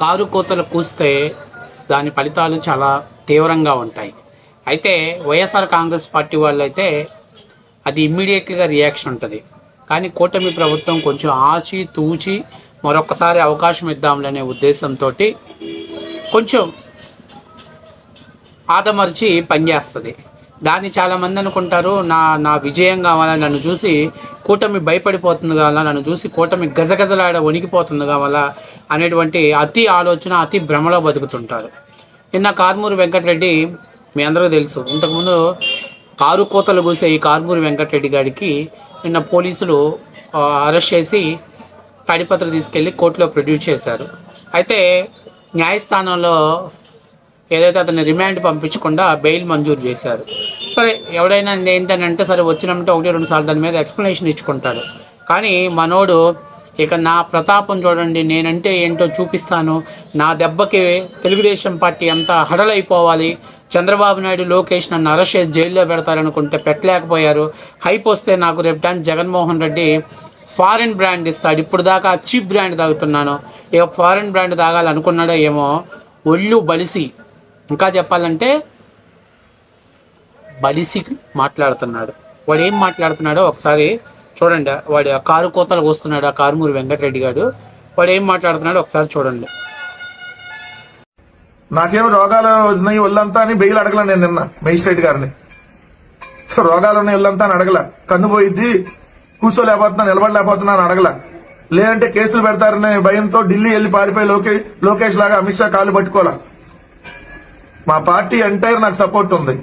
Car కోతలు కూస్తే దాని ఫలితాలు చాలా తీవ్రంగా ఉంటాయి. అయితే వైఎస్ఆర్ కాంగ్రెస్ పార్టీ వాళ్ళు అయితే అది ఇమ్మీడియట్గా రియాక్షన్ ఉంటుంది. కానీ కూటమి ప్రభుత్వం కొంచెం ఆచి తూచి మరొకసారి అవకాశం ఇద్దాంలనే ఉద్దేశంతో కొంచెం ఆదమర్చి పనిచేస్తుంది దాన్ని చాలామంది అనుకుంటారు నా నా విజయం కావాలా నన్ను చూసి కూటమి భయపడిపోతుంది కావాలా నన్ను చూసి కూటమి గజగజలాడ వణికిపోతుంది కావాలా అనేటువంటి అతి ఆలోచన అతి భ్రమలో బతుకుతుంటారు. నిన్న కార్మూరి వెంకటరెడ్డి మీ అందరికీ తెలుసు ఇంతకుముందు కారు కోతలు కూసే ఈ కార్మూరి వెంకటరెడ్డి గారికి నిన్న పోలీసులు అరెస్ట్ చేసి తాడిపత్ర తీసుకెళ్ళి కోర్టులో ప్రొడ్యూస్ చేశారు. అయితే న్యాయస్థానంలో ఏదైతే అతన్ని రిమాండ్ పంపించకుండా బెయిల్ మంజూరు చేశారు. సరే ఎవడైనా ఏంటని అంటే సరే వచ్చినట్టే ఒకటి రెండు సార్లు దాని మీద ఎక్స్ప్లెనేషన్ ఇచ్చుకుంటాడు. కానీ మనోడు ఇక నా ప్రతాపం చూడండి నేనంటే ఏంటో చూపిస్తాను. నా దెబ్బకి తెలుగుదేశం పార్టీ అంతా హడలైపోవాలి. చంద్రబాబు నాయుడు లోకేష్ నన్ను అరెస్ట్ చేసి జైల్లో పెడతారనుకుంటే పెట్టలేకపోయారు. హైప్ వస్తే నాకు రేపు జగన్మోహన్ రెడ్డి ఫారిన్ బ్రాండ్ ఇస్తాడు. ఇప్పుడు దాకా చీప్ బ్రాండ్ తాగుతున్నాను. ఇక ఫారిన్ బ్రాండ్ తాగాలనుకున్నాడో ఏమో ఒళ్ళు బలిసి. ఇంకా చెప్పాలంటే బలిసి మాట్లాడుతున్నాడు. వాడు ఏం మాట్లాడుతున్నాడో ఒకసారి చూడండి వాడు ఆ కారు కోతలకు వస్తున్నాడు ఆ కారుమూరి వెంకటరెడ్డి గారు. వాడు ఏం మాట్లాడుతున్నాడు ఒకసారి చూడండి. నాకేం రోగాలు ఉన్నాయి ఒళ్ళంతా అని బెయిల్ అడగల నేను నిన్న మేజిస్ట్రేట్ గారిని. రోగాలు ఉన్నాయి ఒళ్ళంతా అని అడగల. కన్ను పోయిద్ది కూర్చోలేకపోతున్నా నిలబడలేకపోతున్నా అని అడగల. లేదంటే కేసులు పెడతారనే భయంతో ఢిల్లీ వెళ్ళి పారిపోయి లోకేష్ లోకేష్ లాగా అమిత్ షా కాలు పట్టుకోవాలా మా పార్టీ ఎంటైర్ నాకు సపోర్ట్ ఉంది.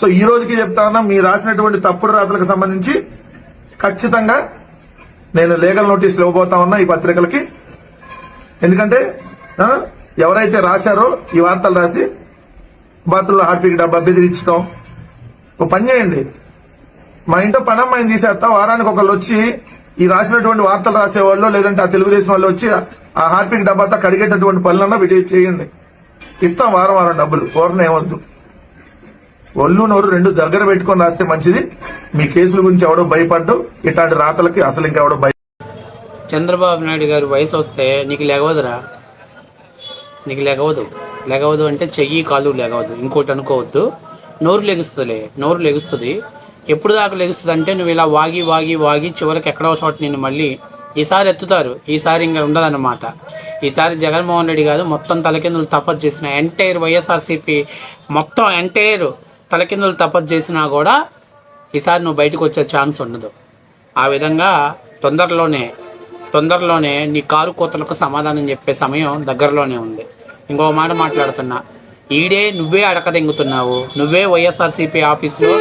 సో ఈ రోజుకి చెప్తా ఉన్నా మీరు రాసినటువంటి తప్పుడు రాతలకు సంబంధించి ఖచ్చితంగా నేను లీగల్ నోటీసులు ఇవ్వబోతా ఉన్నా ఈ పత్రికలకి. ఎందుకంటే ఎవరైతే రాశారో ఈ వార్తలు రాసి బాత్రూంలో హార్పిక్ డబ్బా బెదిరించడం ఒక పని చేయండి. మా ఇంట్లో పని అమ్మాయిని తీసేస్తా వారానికి ఒకళ్ళు వచ్చి ఈ రాసినటువంటి వార్తలు రాసేవాళ్ళు లేదంటే ఆ తెలుగుదేశం వాళ్ళు వచ్చి ఆ హార్పిక్ డబ్బాతో కడిగేటటువంటి పనులన్నా వీటి చేయండి. ఇస్తాం వారం వారం డబ్బులు ఓరన ఏమొద్దు. ఒళ్ళు నోరు రెండు దగ్గర పెట్టుకొని రాస్తే మంచిది. మీ కేసుల గురించి ఎవడో భయపడ్డు ఇట్లాంటి రాతలకి అసలు ఇంకెవడో భయ చంద్రబాబు నాయుడు గారి వయసు వస్తే నీకు లెగవదురా. నీకు లెగవదు. లెగవదు అంటే చెయ్యి కాలు లెగవదు. ఇంకోటి అనుకోవద్దు. నోరు లెగుస్తుందిలే. నోరు లెగుస్తుంది. ఎప్పుడు దాకా లెగుస్తుంది అంటే నువ్వు ఇలా వాగి వాగి వాగి చివరికి ఎక్కడో చోట నేను మళ్ళీ ఈసారి ఎత్తుతారు. ఈసారి ఇంకా ఉండదన్నమాట. ఈసారి జగన్మోహన్ రెడ్డి గారు మొత్తం తలకిందులు తపస్సు చేసిన ఎంటైర్ వైఎస్ఆర్సీపీ మొత్తం ఎంటైర్ తలకిందులు తపస్సు చేసినా కూడా ఈసారి నువ్వు బయటకు వచ్చే ఛాన్స్ ఉండదు. ఆ విధంగా తొందరలోనే తొందరలోనే నీ కారు కోతలకు సమాధానం చెప్పే సమయం దగ్గరలోనే ఉంది. ఇంకో మాట మాట్లాడుతున్నా. ఈడే నువ్వే అడకదెంగుతున్నావు. నువ్వే వైఎస్ఆర్సీపీ ఆఫీస్లో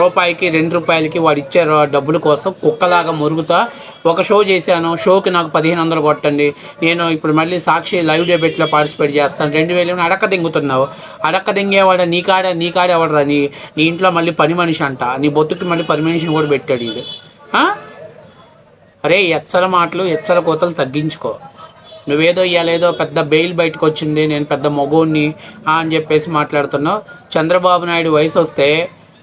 రూపాయికి రెండు రూపాయలకి వాడు ఇచ్చే డబ్బుల కోసం కుక్కలాగా మురుగుతా. ఒక షో చేశాను. షోకి నాకు పదిహేను వందలు కొట్టండి. నేను ఇప్పుడు మళ్ళీ సాక్షి లైవ్ డెబేట్లో పార్టిసిపేట్ చేస్తాను. రెండు వేలు అడక్క దింగుతున్నావు? అడక్క దింగేవాడ? నీ కాడ నీ కాడ ఎవడరా నీ? నీ ఇంట్లో మళ్ళీ పని మనిషి అంట. నీ బొత్తుకి మళ్ళీ పని మనిషిని కూడా పెట్టాడు ఇది అరే ఎచ్చల మాటలు ఎచ్చల కోతలు తగ్గించుకో. నువ్వేదో ఇవ్వలేదో పెద్ద బెయిల్ బయటకు వచ్చింది నేను పెద్ద మగోడిని అని చెప్పేసి మాట్లాడుతున్నావు. చంద్రబాబు నాయుడు వయసు వస్తే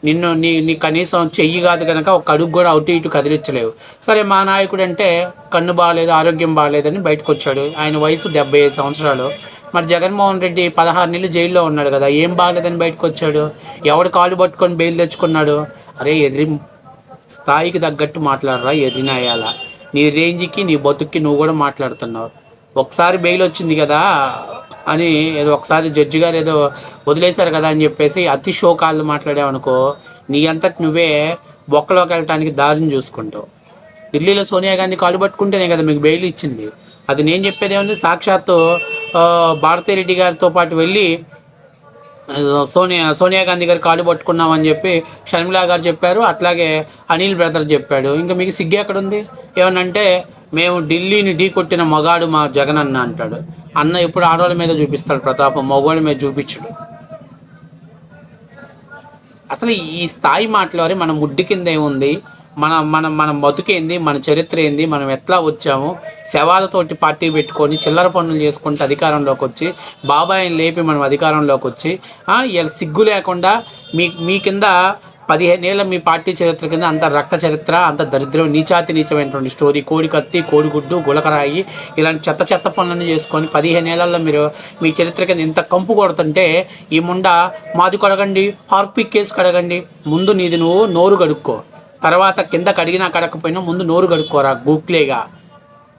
నిన్ను నీ నీ కనీసం చెయ్యి కాదు కనుక ఒక అడుగు కూడా అటు ఇటు కదిలించలేవు. సరే మా నాయకుడు అంటే కన్ను బాగాలేదు ఆరోగ్యం బాగాలేదని బయటకు వచ్చాడు ఆయన వయసు డెబ్బై ఐదు సంవత్సరాలు. మరి జగన్మోహన్ రెడ్డి పదహారు నెలలు జైల్లో ఉన్నాడు కదా ఏం బాగాలేదని బయటకు వచ్చాడు ఎవడు కాలు పట్టుకొని బెయిల్ తెచ్చుకున్నాడు? అరే ఎదిరి స్థాయికి తగ్గట్టు మాట్లాడరా ఎదినాయాల నీ రేంజ్కి నీ బతుక్కి నువ్వు కూడా మాట్లాడుతున్నావు. ఒకసారి బెయిల్ వచ్చింది కదా అని ఏదో ఒకసారి జడ్జి గారు ఏదో వదిలేశారు కదా అని చెప్పేసి అతి షోకాళ్ళు మాట్లాడావనుకో నీ అంతటి నువ్వే బొక్కలోకి వెళ్ళటానికి దారిని చూసుకుంటావు. ఢిల్లీలో సోనియా గాంధీ కాలు పట్టుకుంటేనే కదా మీకు బెయిల్ ఇచ్చింది. అది నేను చెప్పేది ఏముంది? సాక్షాత్తు భారతిరెడ్డి గారితో పాటు వెళ్ళి సోనియా సోనియా గాంధీ గారు కాలు పట్టుకున్నామని చెప్పి షర్మిలా గారు చెప్పారు అట్లాగే అనిల్ బ్రదర్ చెప్పాడు. ఇంకా మీకు సిగ్గు ఎక్కడుంది? ఏమనంటే మేము ఢిల్లీని ఢీ కొట్టిన మగాడు మా జగన్ అన్న అంటాడు. అన్న ఎప్పుడు ఆడవాళ్ళ మీద చూపిస్తాడు ప్రతాపం మగవాళ్ళ మీద చూపించడు. అసలు ఈ స్థాయి మాటలోనే మన ముడ్డి కింద ఏముంది? మన మన మన బతుకేంది మన చరిత్ర ఏంది? మనం ఎట్లా వచ్చాము? శవాలతోటి పార్టీ పెట్టుకొని చిల్లర పనులు చేసుకుంటూ అధికారంలోకి వచ్చి బాబాయిని లేపి మనం అధికారంలోకి వచ్చి ఇలా సిగ్గు లేకుండా మీ మీ కింద పదిహేను మీ పార్టీ చరిత్ర కింద అంత రక్త చరిత్ర అంత దరిద్రం నీచాతి నీచమైనటువంటి స్టోరీ కోడి కత్తి కోడిగుడ్డు గులకరాయి ఇలాంటి చెత్త చెత్త పనులను చేసుకొని పదిహేను మీరు మీ చరిత్ర కింద ఇంత కంపు కొడుతుంటే ఈ ముండ మాది కడగండి హార్పిక్ కేసు కడగండి ముందు నీది నువ్వు నోరు కడుక్కో. తర్వాత కింద కడిగినా కడకపోయినా ముందు నోరు కడుక్కోరా గూక్లేగా.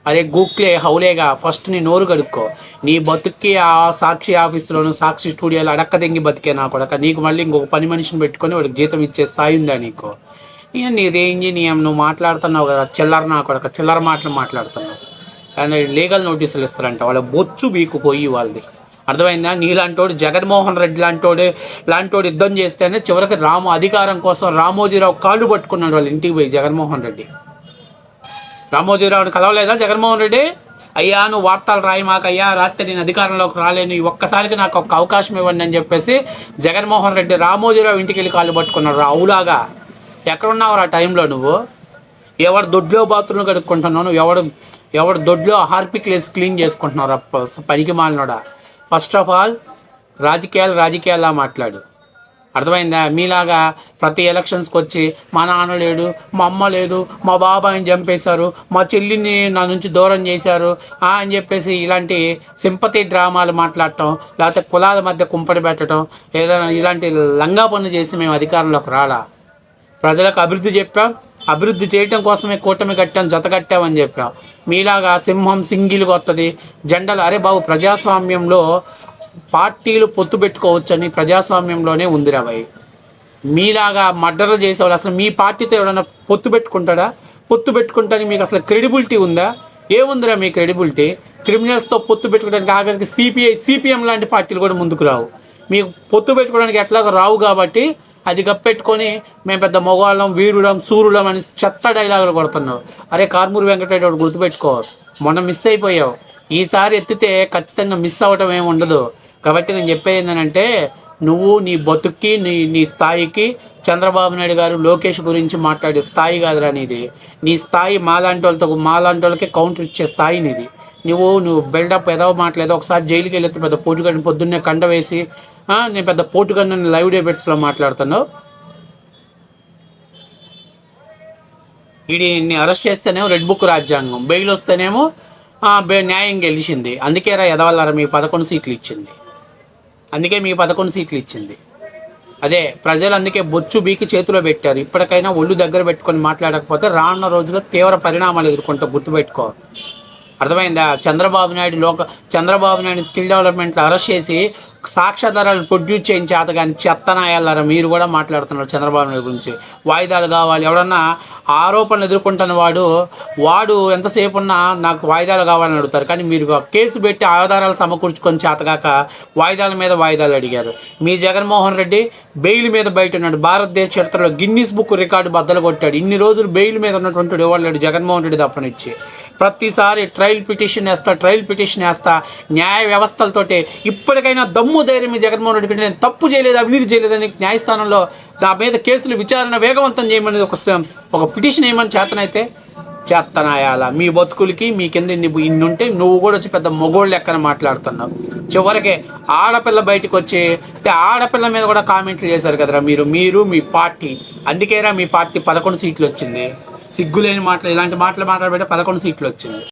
అరే గూక్లే హౌలేగా ఫస్ట్ నీ నోరు కడుక్కో. నీ బతుక్కి ఆ సాక్షి ఆఫీసులోను సాక్షి స్టూడియోలో అడక్క తెంగి బతికే నా కొడక. నీకు మళ్ళీ ఇంకొక పని మనిషిని పెట్టుకొని వాడికి జీతం ఇచ్చే స్థాయి ఉందా నీకు? నేను నీ రేంజ్ నీ నువ్వు మాట్లాడుతున్నావు కదా చిల్లర నా కొడక చిల్లర మాటలు మాట్లాడుతున్నావు. కానీ లీగల్ నోటీసులు ఇస్తారంట వాళ్ళ బొచ్చు బీకుపోయి వాళ్ళది. అర్థమైందా? నీలాంటోడు జగన్మోహన్ రెడ్డి లాంటోడు లాంటోడు యుద్ధం చేస్తేనే చివరికి రాము అధికారం కోసం రామోజీరావు కాళ్ళు పట్టుకున్నాడు వాళ్ళ ఇంటికి పోయి జగన్మోహన్ రెడ్డి. రామోజీరావుని కలవలేదా జగన్మోహన్ రెడ్డి? అయ్యా నువ్వు వార్తలు రాయి మాకు. అయ్యా రాత్రి నేను అధికారంలోకి రాలేను. ఈ ఒక్కసారికి నాకు ఒక అవకాశం ఇవ్వండి అని చెప్పేసి జగన్మోహన్ రెడ్డి రామోజీరావు ఇంటికి వెళ్ళి కాళ్ళు పట్టుకున్నారు అవులాగా. ఎక్కడున్నావు ఆ టైంలో నువ్వు? ఎవడు దొడ్లో బాత్రూమ్ కడుక్కుంటున్నావు? నువ్వు ఎవడు ఎవడు దొడ్లో హార్పిక్ లేసి క్లీన్ చేసుకుంటున్నావు రా పనికి మాలినోడా? ఫస్ట్ ఆఫ్ ఆల్ రాజకీయాలు రాజకీయాల్లా మాట్లాడు. అర్థమైందా? మీలాగా ప్రతి ఎలక్షన్స్కి వచ్చి మా నాన్న లేడు మా అమ్మ లేదు మా బాబాయిని చంపేశారు మా చెల్లిని నా నుంచి దూరం చేశారు అని చెప్పేసి ఇలాంటి సింపతి డ్రామాలు మాట్లాడటం లేకపోతే కులాల మధ్య కుంపడి పెట్టడం ఏదైనా ఇలాంటి లంగా పనులు చేసి మేము అధికారంలోకి రాలా? ప్రజలకు అభివృద్ధి చెప్పాం. అభివృద్ధి చేయటం కోసమే కూటమి కట్టాం జత కట్టామని చెప్పాం. మీలాగా సింహం సింగిల్గా వస్తుంది జెండలు అరే బాబు ప్రజాస్వామ్యంలో పార్టీలు పొత్తు పెట్టుకోవచ్చని ప్రజాస్వామ్యంలోనే ఉందిరా భయ్. మీలాగా మర్డర్లు చేసేవాళ్ళు అసలు మీ పార్టీతో ఎవరైనా పొత్తు పెట్టుకుంటాడా? పొత్తు పెట్టుకుంటానికి మీకు అసలు క్రెడిబిలిటీ ఉందా? ఏముందిరా మీ క్రెడిబిలిటీ? క్రిమినల్స్తో పొత్తు పెట్టుకోవడానికి ఆఖరికి సిపిఐ సిపిఎం లాంటి పార్టీలు కూడా ముందుకు రావు. మీకు పొత్తు పెట్టుకోవడానికి ఎట్లాగో రావు కాబట్టి అది కప్పెట్టుకొని మేము పెద్ద మొగాళ్ళం వీరుడం సూర్యుడం అని చెత్త డైలాగులు కొడుతున్నావు. అరే కార్మూరి వెంకటరెడ్డి ఒకటి గుర్తుపెట్టుకో. మొన్న మిస్ అయిపోయావు. ఈసారి ఎత్తితే ఖచ్చితంగా మిస్ అవ్వటం ఏమి ఉండదు. కాబట్టి నేను చెప్పేది ఏంటంటే నువ్వు నీ బతుక్కి నీ నీ స్థాయికి చంద్రబాబు నాయుడు గారు లోకేష్ గురించి మాట్లాడే స్థాయి కాదురా నీది. నీ స్థాయి మాలాంటి వాళ్ళతో మాలాంటి వాళ్ళకి కౌంటర్ ఇచ్చే స్థాయి నీది. నువ్వు నువ్వు బిల్డప్ ఏదో మాట్లాడేదో ఒకసారి జైలుకి వెళ్ళి పెద్ద పోటుగడిని పొద్దున్నే కండ వేసి నేను పెద్ద పోటుగడిని లైవ్ డేబెట్స్లో మాట్లాడుతున్నావు. వీడిని అరెస్ట్ చేస్తేనేమో రెడ్ బుక్ రాజ్యాంగం. బెయిల్ వస్తేనేమో న్యాయం గెలిచింది. అందుకే రా ఎదవల్లారా మీ పదకొండు సీట్లు ఇచ్చింది. అందుకే మీ పదకొండు సీట్లు ఇచ్చింది. అదే ప్రజలు అందుకే బొచ్చు బీకి చేతిలో పెట్టారు. ఇప్పటికైనా ఒళ్ళు దగ్గర పెట్టుకొని మాట్లాడకపోతే రానున్న రోజుల్లో తీవ్ర పరిణామాలు ఎదుర్కొంటూ గుర్తుపెట్టుకో అర్థమైందా? చంద్రబాబు నాయుడు లోక చంద్రబాబు నాయుడు స్కిల్ డెవలప్మెంట్లో అరెస్ట్ చేసి సాక్ష్యాధారాలు ప్రొడ్యూస్ చేయించి చేత కానీ చెత్తనాయాలారా మీరు కూడా మాట్లాడుతున్నారు చంద్రబాబు నాయుడు గురించి. వాయిదాలు కావాలి. ఎవడన్నా ఆరోపణలు ఎదుర్కొంటున్న వాడు వాడు ఎంతసేపు ఉన్నా నాకు వాయిదాలు కావాలని అడుగుతారు. కానీ మీరు కేసు పెట్టి ఆధారాలు సమకూర్చుకొని చేతగాక వాయిదాల మీద వాయిదాలు అడిగారు. మీ జగన్మోహన్ రెడ్డి బెయిల్ మీద బయట ఉన్నాడు. భారతదేశ చరిత్రలో గిన్నీస్ బుక్ రికార్డు బద్దలు కొట్టాడు. ఇన్ని రోజులు బెయిల్ మీద ఉన్నటువంటి వాడు జగన్మోహన్ రెడ్డి తప్పనిచ్చి. ప్రతిసారి ట్రయల్ పిటిషన్ వేస్తా ట్రయల్ పిటిషన్ వేస్తా న్యాయ వ్యవస్థలతోటి. ఇప్పటికైనా దమ్ము ధైర్యం ఈ జగన్మోహన్ రెడ్డి నేను తప్పు చేయలేదు అవినీతి చేయలేదని న్యాయస్థానంలో నా మీద కేసులు విచారణ వేగవంతం చేయమని ఒక ఒక పిటిషన్ వేయమని చేతనైతే చేత్తనాయాల మీ బతుకులకి మీ కింద ఇన్ని ఇన్ని ఉంటే నువ్వు కూడా వచ్చి పెద్ద మొగోళ్ళు లెక్కన మాట్లాడుతున్నావు. చివరికి ఆడపిల్ల బయటకు వచ్చి ఆడపిల్ల మీద కూడా కామెంట్లు చేశారు కదరా మీరు మీరు మీ పార్టీ. అందుకేరా మీ పార్టీ పదకొండు సీట్లు వచ్చింది. సిగ్గులేని మాటలు ఇలాంటి మాటలు మాట్లాడబెట్టే పదకొండు సీట్లు వచ్చింది.